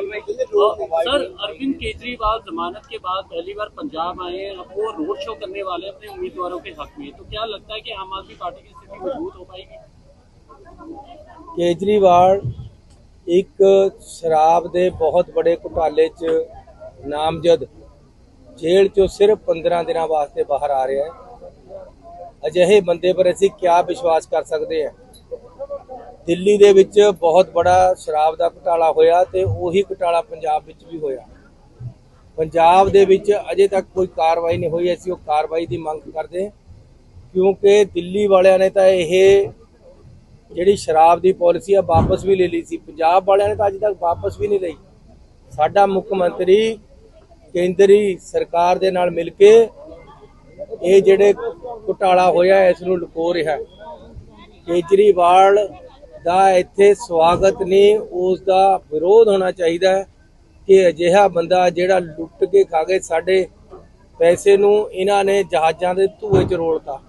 Sir Arvind Kejriwal जमानत के बाद पहली बार पंजाब आए हैं अब वो रोड शो करने वाले हैं अपने उम्मीदवारों के हक में तो क्या लगता है कि आम आदमी पार्टी की स्थिति मजबूत हो पाएगी ਕੇਜਰੀਵਾਲ ਇੱਕ ਸ਼ਰਾਬ ਦੇ ਬਹੁਤ ਵੱਡੇ ਘੁਟਾਲੇ 'ਚ ਨਾਮਜ਼ਦ ਜੇਲ੍ਹ 'ਚੋਂ ਸਿਰਫ 15 ਦਿਨਾਂ ਵਾਸਤੇ ਬਾਹਰ ਆ ਰਿਹਾ ਹੈ ਅਜਿਹੇ ਬੰਦੇ ਪਰ ਅਸੀਂ ਕਿਆ ਵਿਸ਼ਵਾਸ ਕਰ ਸਕਦੇ ਹਾਂ ਦਿੱਲੀ ਦੇ ਵਿੱਚ ਬਹੁਤ ਬੜਾ ਸ਼ਰਾਬ ਦਾ ਘੁਟਾਲਾ ਹੋਇਆ ਤੇ ਉਹੀ ਘੁਟਾਲਾ ਪੰਜਾਬ ਵਿੱਚ ਵੀ ਹੋਇਆ। ਪੰਜਾਬ ਦੇ ਵਿੱਚ ਅਜੇ ਤੱਕ ਕੋਈ ਕਾਰਵਾਈ ਨਹੀਂ ਹੋਈ, ਅਸੀਂ ਉਹ ਕਾਰਵਾਈ ਦੀ ਮੰਗ ਕਰਦੇ ਕਿਉਂਕਿ ਦਿੱਲੀ ਵਾਲਿਆਂ ਨੇ ਤਾਂ ਇਹ ਜਿਹੜੀ ਸ਼ਰਾਬ ਦੀ ਪਾਲਿਸੀ ਆ, ਵਾਪਸ ਵੀ ਲੈ ਲਈ ਸੀ। ਪੰਜਾਬ ਵਾਲਿਆਂ ਨੇ ਤਾਂ ਅਜੇ ਤੱਕ ਵਾਪਸ ਵੀ ਨਹੀਂ ਲਈ। ਸਾਡਾ ਮੁੱਖ ਮੰਤਰੀ, ਕੇਂਦਰੀ ਸਰਕਾਰ ਦੇ ਨਾਲ ਮਿਲ ਕੇ ਇਹ ਜਿਹੜੇ ਘੁਟਾਲਾ ਹੋਇਆ, ਇਸ ਨੂੰ ਲੁਕੋ ਰਿਹਾ। ਹੈ। ਕੇਜਰੀਵਾਲ ਦਾ ਇੱਥੇ ਸਵਾਗਤ ਨਹੀਂ, ਉਸ ਦਾ ਵਿਰੋਧ ਹੋਣਾ ਚਾਹੀਦਾ ਹੈ ਕਿ ਅਜਿਹਾ ਬੰਦਾ ਜਿਹੜਾ ਲੁੱਟ ਕੇ ਖਾ ਗਏ ਸਾਡੇ ਪੈਸੇ ਨੂੰ ਇਹਨਾਂ ਨੇ ਜਹਾਜ਼ਾਂ ਦੇ ਧੂਏ ਚ ਰੋਲਤਾ।